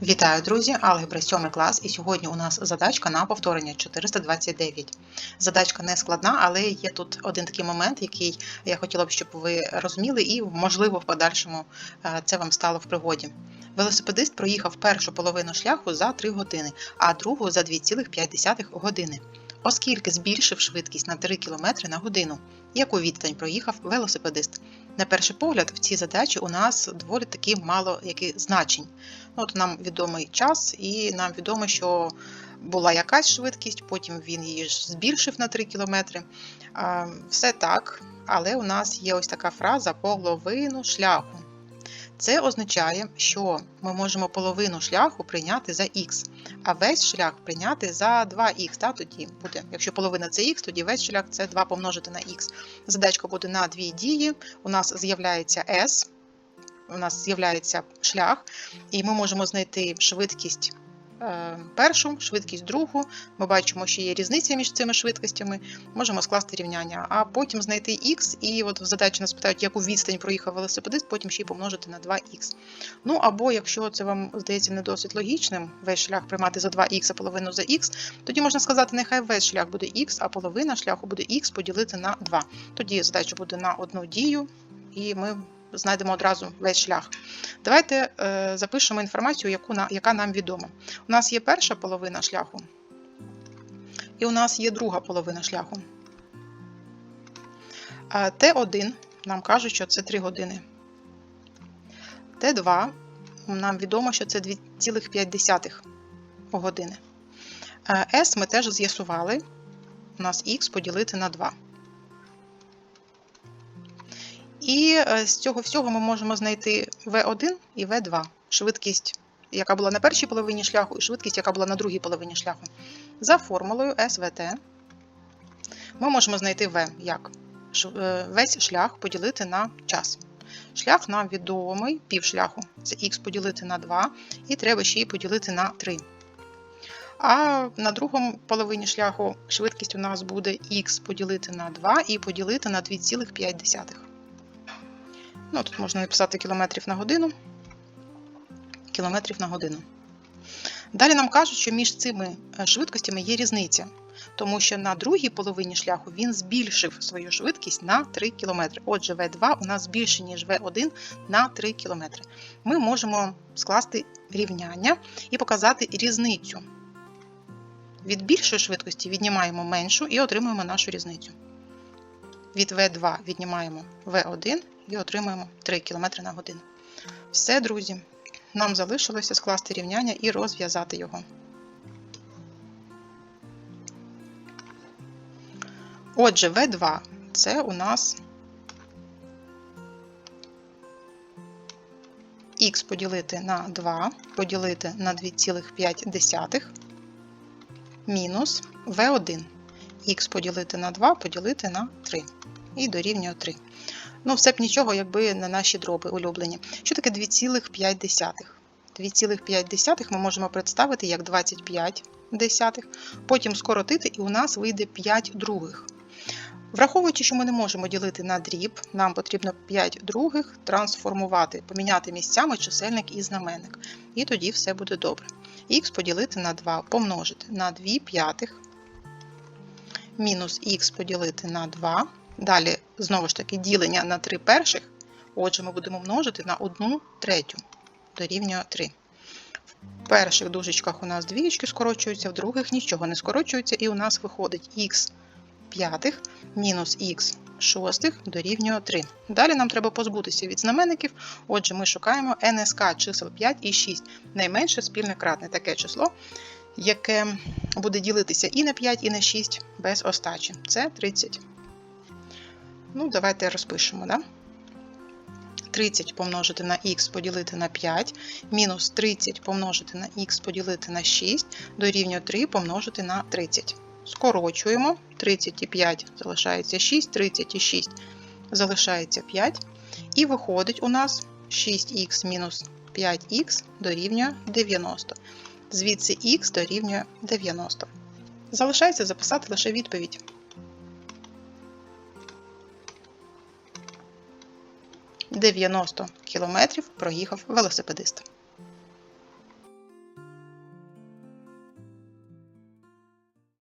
Вітаю, друзі! Алгебра 7 клас, і сьогодні у нас задачка на повторення 429. Задачка не складна, але є тут один такий момент, який я хотіла б, щоб ви розуміли, і, можливо, в подальшому е, це вам стало в пригоді. Велосипедист проїхав першу половину шляху за 3 години, а другу за 2,5 години. Оскільки збільшив швидкість на 3 км на годину, яку відстань проїхав велосипедист. На перший погляд, в цій задачі у нас доволі таки мало яких значень. Ну, От Нам відомий час, і нам відомо, що була якась швидкість, потім він її ж збільшив на 3 км. Все так, але у нас є ось така фраза половину шляху. Це означає, що ми можемо половину шляху прийняти за х, а весь шлях прийняти за 2х. Та, тоді буде, Якщо половина це х, тоді весь шлях це 2 помножити на х. Задачка буде на дві дії. У нас з'являється s, у нас з'являється шлях, і ми можемо знайти швидкість першу, швидкість другу. Ми бачимо, що є різниця між цими швидкостями, можемо скласти рівняння, а потім знайти х, і от в задачі нас питають, яку відстань проїхав велосипедист, потім ще й помножити на 2х. Ну або якщо це вам здається не досить логічним, весь шлях приймати за 2х, а половину за х, тоді можна сказати, нехай весь шлях буде х, а половина шляху буде х поділити на 2. Тоді задача буде на одну дію, і ми знайдемо одразу весь шлях. Давайте е, запишемо інформацію, яку, яка нам відома. У нас є перша половина шляху, і у нас є друга половина шляху. Т1 нам кажуть, що це 3 години. Т2 нам відомо, що це 2,5 години. С ми теж з'ясували. У нас х поділити на 2. І е, з цього всього ми можемо знайти V1 і V2, швидкість, яка була на першій половині шляху, і швидкість, яка була на другій половині шляху. За формулою SVT ми можемо знайти V як е, весь шлях поділити на час. Шлях нам відомий, півшляху це х поділити на 2, і треба ще й поділити на 3. А на другому половині шляху швидкість у нас буде х поділити на 2 і поділити на 2,5. Ну, Тут можна написати кілометрів на годину. Кілометрів на годину. Далі нам кажуть, що між цими е, швидкостями є різниця, тому що на другій половині шляху він збільшив свою швидкість на 3 км. Отже, В2 у нас більше, ніж В1 на 3 км. Ми можемо скласти рівняння і показати різницю. Від більшої швидкості віднімаємо меншу і отримуємо нашу різницю. Від В2 віднімаємо В1 і отримаємо 3 км на годину. Все, друзі, нам залишилося скласти рівняння і розв'язати його. Отже, В2 це у нас х поділити на 2, поділити на 2,5 мінус В1. Х поділити на 2 поділити на 3. І дорівнює 3. Ну, все б нічого, якби не наші дроби улюблені. Що таке 2,5? 2,5 ми можемо представити як 25, десятих, потім скоротити, і у нас вийде 5 других. Враховуючи, що ми не можемо ділити на дріб, нам потрібно 5 других трансформувати, поміняти місцями чисельник і знаменник. І тоді все буде добре. Х поділити на 2, помножити на 2 п'ятих, мінус х поділити на 2. Далі, знову ж таки, ділення на 3 перших. Отже, ми будемо множити на 1 третю дорівнює 3. В перших дужечках у нас двієчки скорочуються, в других нічого не скорочується, і у нас виходить х п'ятих мінус х шостих дорівнює 3. Далі нам треба позбутися від знаменників. Отже, ми шукаємо НСК чисел 5 і 6. Найменше спільне кратне таке число, яке буде ділитися і на 5, і на 6 без остачі. Це 30. Ну, давайте розпишемо, да? 30 помножити на х поділити на 5, мінус 30 помножити на х поділити на 6, дорівнює 3 помножити на 30. Скорочуємо. 30 і 5 залишається 6, 30 і 6 залишається 5. І виходить у нас 6х мінус 5х дорівнює 90. Звідси х дорівнює 90. Залишається записати лише відповідь. 90 км проїхав велосипедист.